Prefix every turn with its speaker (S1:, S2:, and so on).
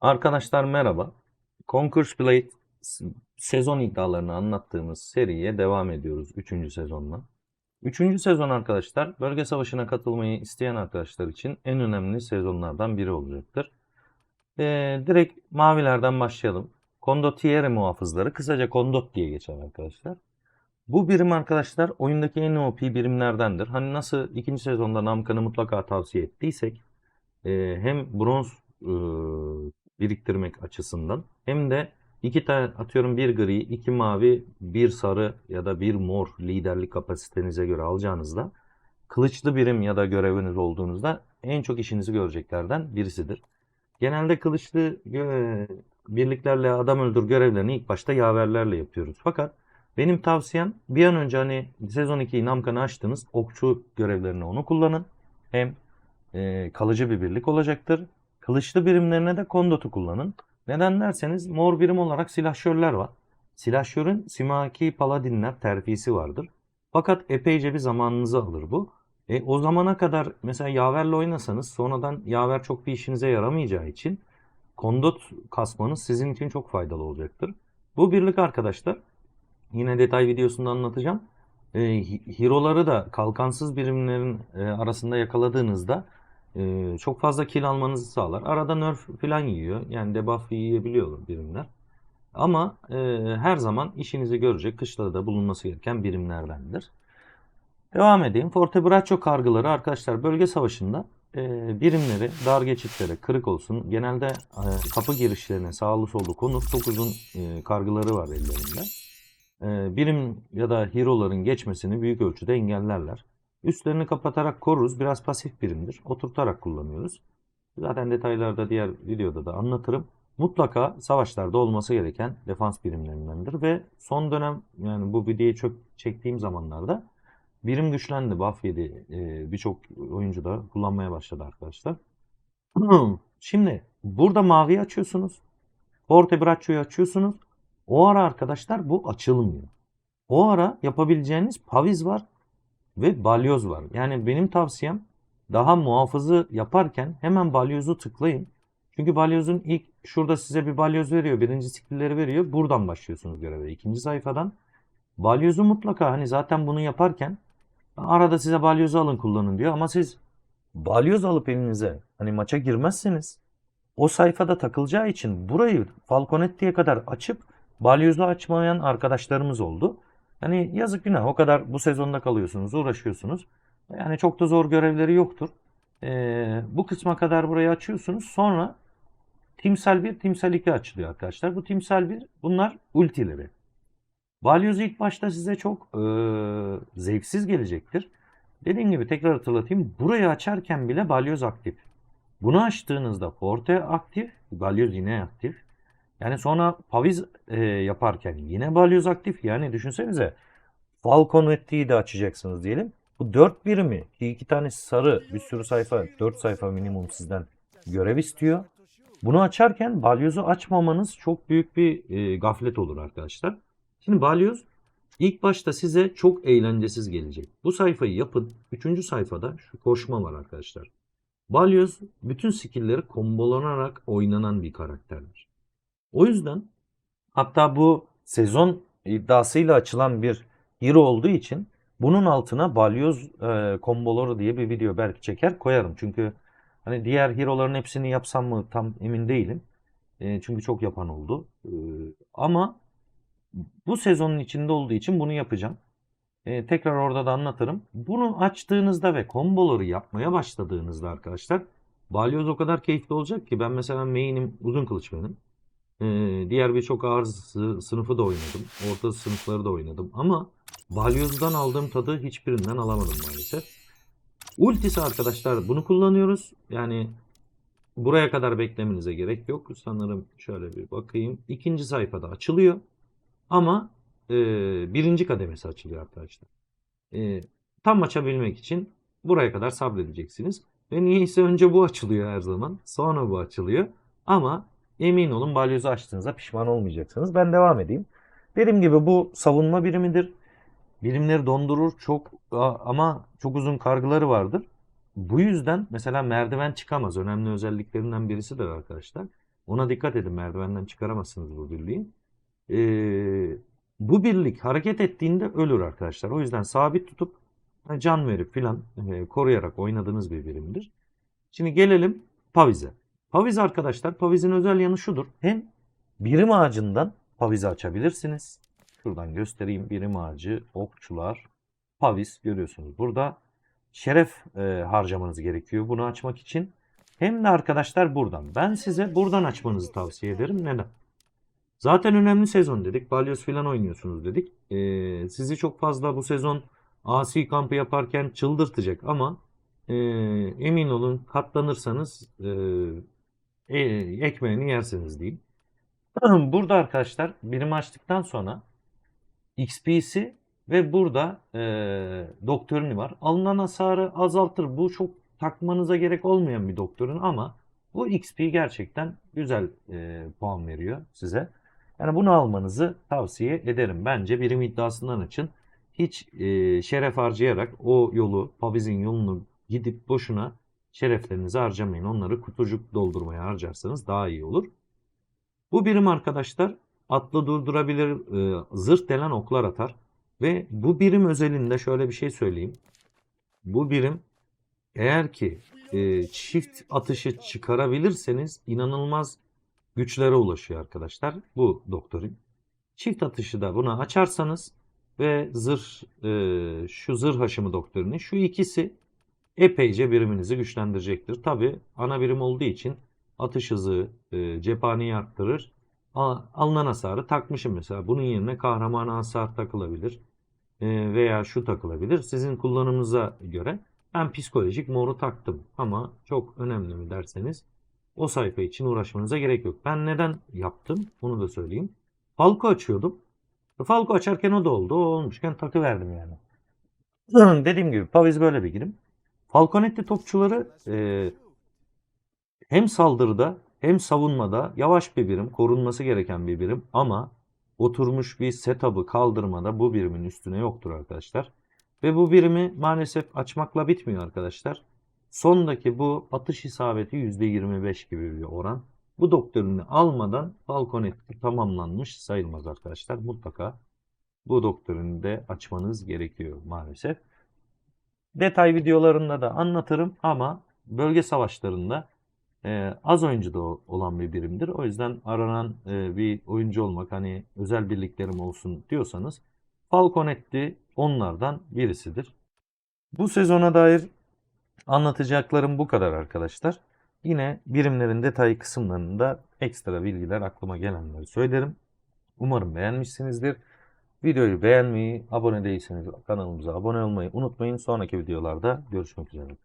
S1: Arkadaşlar merhaba. Conquers Blade sezon iddialarını anlattığımız seriye devam ediyoruz 3. sezonla. 3. sezon arkadaşlar bölge savaşına katılmayı isteyen arkadaşlar için en önemli sezonlardan biri olacaktır. Ee, direkt mavilerden başlayalım. Condottiere muhafızları kısaca Condot diye geçer arkadaşlar. Bu birim arkadaşlar oyundaki en OP birimlerdendir. Hani nasıl ikinci sezonda Namkan'ı mutlaka tavsiye ettiysek e, hem bronz e, biriktirmek açısından hem de iki tane atıyorum bir gri, iki mavi, bir sarı ya da bir mor liderlik kapasitenize göre alacağınızda kılıçlı birim ya da göreviniz olduğunuzda en çok işinizi göreceklerden birisidir. Genelde kılıçlı gö- birliklerle adam öldür görevlerini ilk başta yaverlerle yapıyoruz. Fakat benim tavsiyem bir an önce hani sezon 2'yi Namkan'ı açtınız okçu görevlerini onu kullanın. Hem e, kalıcı bir birlik olacaktır. Kılıçlı birimlerine de kondotu kullanın. Neden derseniz mor birim olarak silahşörler var. Silahşörün simaki paladinler terfisi vardır. Fakat epeyce bir zamanınızı alır bu. E, o zamana kadar mesela yaverle oynasanız sonradan yaver çok bir işinize yaramayacağı için kondot kasmanız sizin için çok faydalı olacaktır. Bu birlik arkadaşlar yine detay videosunda anlatacağım. E, hero'ları da kalkansız birimlerin e, arasında yakaladığınızda e, çok fazla kill almanızı sağlar. Arada nerf falan yiyor. Yani debuff yiyebiliyor birimler. Ama e, her zaman işinizi görecek kışlada bulunması gereken birimlerdendir. Devam edeyim. Fortebraccio kargıları arkadaşlar bölge savaşında e, birimleri dar geçitlere kırık olsun. Genelde e, kapı girişlerine sağlı sollu konur. Çok uzun e, kargıları var ellerinde. E, birim ya da hero'ların geçmesini büyük ölçüde engellerler. Üstlerini kapatarak koruruz. Biraz pasif birimdir. Oturtarak kullanıyoruz. Zaten detaylarda diğer videoda da anlatırım. Mutlaka savaşlarda olması gereken defans birimlerindendir ve son dönem yani bu videoyu çok çektiğim zamanlarda birim güçlendi, buff yedi. Ee, Birçok oyuncu da kullanmaya başladı arkadaşlar. Şimdi burada maviyi açıyorsunuz. Forte Braccio'yu açıyorsunuz. O ara arkadaşlar bu açılmıyor. O ara yapabileceğiniz paviz var ve balyoz var. Yani benim tavsiyem daha muhafızı yaparken hemen balyozu tıklayın. Çünkü balyozun ilk şurada size bir balyoz veriyor. Birinci skill'leri veriyor. Buradan başlıyorsunuz göreve. İkinci sayfadan. Balyozu mutlaka hani zaten bunu yaparken arada size balyozu alın kullanın diyor. Ama siz balyoz alıp elinize hani maça girmezseniz o sayfada takılacağı için burayı Falconetti'ye kadar açıp balyozu açmayan arkadaşlarımız oldu. Hani yazık günah o kadar bu sezonda kalıyorsunuz, uğraşıyorsunuz. Yani çok da zor görevleri yoktur. Ee, bu kısma kadar burayı açıyorsunuz. Sonra Timsel 1, Timsel 2 açılıyor arkadaşlar. Bu Timsel 1 bunlar ultileri. Balyoz ilk başta size çok e, zevksiz gelecektir. Dediğim gibi tekrar hatırlatayım. Burayı açarken bile balyoz aktif. Bunu açtığınızda forte aktif, balyoz yine aktif. Yani sonra paviz e, yaparken yine balyoz aktif. Yani düşünsenize Falcon Etti'yi de açacaksınız diyelim. Bu 4 birimi ki iki tanesi sarı bir sürü sayfa 4 sayfa minimum sizden görev istiyor. Bunu açarken balyozu açmamanız çok büyük bir e, gaflet olur arkadaşlar. Şimdi balyoz ilk başta size çok eğlencesiz gelecek. Bu sayfayı yapın. Üçüncü sayfada şu koşma var arkadaşlar. Balyoz bütün skill'leri kombolanarak oynanan bir karakterdir. O yüzden hatta bu sezon iddiasıyla açılan bir hero olduğu için bunun altına balyoz e, komboları diye bir video belki çeker koyarım. Çünkü hani diğer hero'ların hepsini yapsam mı tam emin değilim. E, çünkü çok yapan oldu. E, ama bu sezonun içinde olduğu için bunu yapacağım. E, tekrar orada da anlatırım. Bunu açtığınızda ve komboları yapmaya başladığınızda arkadaşlar balyoz o kadar keyifli olacak ki ben mesela main'im uzun kılıç benim. Ee, diğer birçok ağır sı- sınıfı da oynadım. Orta sınıfları da oynadım. Ama balyozdan aldığım tadı hiçbirinden alamadım maalesef. Ultisi arkadaşlar bunu kullanıyoruz. Yani buraya kadar beklemenize gerek yok. Sanırım şöyle bir bakayım. İkinci sayfada açılıyor. Ama e, birinci kademesi açılıyor arkadaşlar. E, tam açabilmek için buraya kadar sabredeceksiniz. Ve niyeyse önce bu açılıyor her zaman. Sonra bu açılıyor. Ama emin olun balyozu açtığınızda pişman olmayacaksınız. Ben devam edeyim. Dediğim gibi bu savunma birimidir. Birimleri dondurur çok ama çok uzun kargıları vardır. Bu yüzden mesela merdiven çıkamaz. Önemli özelliklerinden birisidir arkadaşlar. Ona dikkat edin merdivenden çıkaramazsınız bu birliği. Ee, bu birlik hareket ettiğinde ölür arkadaşlar. O yüzden sabit tutup can verip filan e, koruyarak oynadığınız bir birimdir. Şimdi gelelim Paviz'e. Paviz arkadaşlar, Paviz'in özel yanı şudur. Hem birim ağacından Paviz'i açabilirsiniz. Şuradan göstereyim. Birim ağacı, okçular, Paviz görüyorsunuz. Burada şeref e, harcamanız gerekiyor bunu açmak için. Hem de arkadaşlar buradan. Ben size buradan açmanızı tavsiye ederim. Neden? Zaten önemli sezon dedik. Balyoz falan oynuyorsunuz dedik. Ee, sizi çok fazla bu sezon asi kampı yaparken çıldırtacak ama e, emin olun katlanırsanız e, e, ekmeğini yersiniz diyeyim. Burada arkadaşlar birim açtıktan sonra XP'si ve burada e, doktrini var. Alınan hasarı azaltır. Bu çok takmanıza gerek olmayan bir doktrin ama bu XP gerçekten güzel e, puan veriyor size. Yani bunu almanızı tavsiye ederim. Bence birim iddiasından açın. Hiç e, şeref harcayarak o yolu, Paviz'in yolunu gidip boşuna şereflerinizi harcamayın. Onları kutucuk doldurmaya harcarsanız daha iyi olur. Bu birim arkadaşlar atlı durdurabilir, e, zırt delen oklar atar. Ve bu birim özelinde şöyle bir şey söyleyeyim. Bu birim eğer ki e, çift atışı çıkarabilirseniz inanılmaz güçlere ulaşıyor arkadaşlar. Bu doktorin. Çift atışı da buna açarsanız ve zırh e, şu zırh haşımı doktorini şu ikisi epeyce biriminizi güçlendirecektir. Tabi ana birim olduğu için atış hızı e, cephaneyi arttırır. A- Alınan hasarı takmışım mesela. Bunun yerine kahraman hasar takılabilir. E, veya şu takılabilir. Sizin kullanımınıza göre ben psikolojik moru taktım. Ama çok önemli mi derseniz o sayfa için uğraşmanıza gerek yok. Ben neden yaptım? Onu da söyleyeyim. Falco açıyordum. Falco açarken o da oldu. O olmuşken takı verdim yani. Dediğim gibi Paviz böyle bir girim. Falconetti topçuları e, hem saldırıda hem savunmada yavaş bir birim, korunması gereken bir birim ama oturmuş bir setup'ı kaldırmada bu birimin üstüne yoktur arkadaşlar. Ve bu birimi maalesef açmakla bitmiyor arkadaşlar. Sondaki bu atış isabeti %25 gibi bir oran. Bu doktrini almadan Falconetti tamamlanmış sayılmaz arkadaşlar. Mutlaka bu doktrini de açmanız gerekiyor maalesef. Detay videolarında da anlatırım ama bölge savaşlarında e, az oyuncuda olan bir birimdir. O yüzden aranan e, bir oyuncu olmak hani özel birliklerim olsun diyorsanız Falconetti onlardan birisidir. Bu sezona dair anlatacaklarım bu kadar arkadaşlar. Yine birimlerin detay kısımlarında ekstra bilgiler aklıma gelenleri söylerim. Umarım beğenmişsinizdir. Videoyu beğenmeyi, abone değilseniz kanalımıza abone olmayı unutmayın. Sonraki videolarda görüşmek üzere.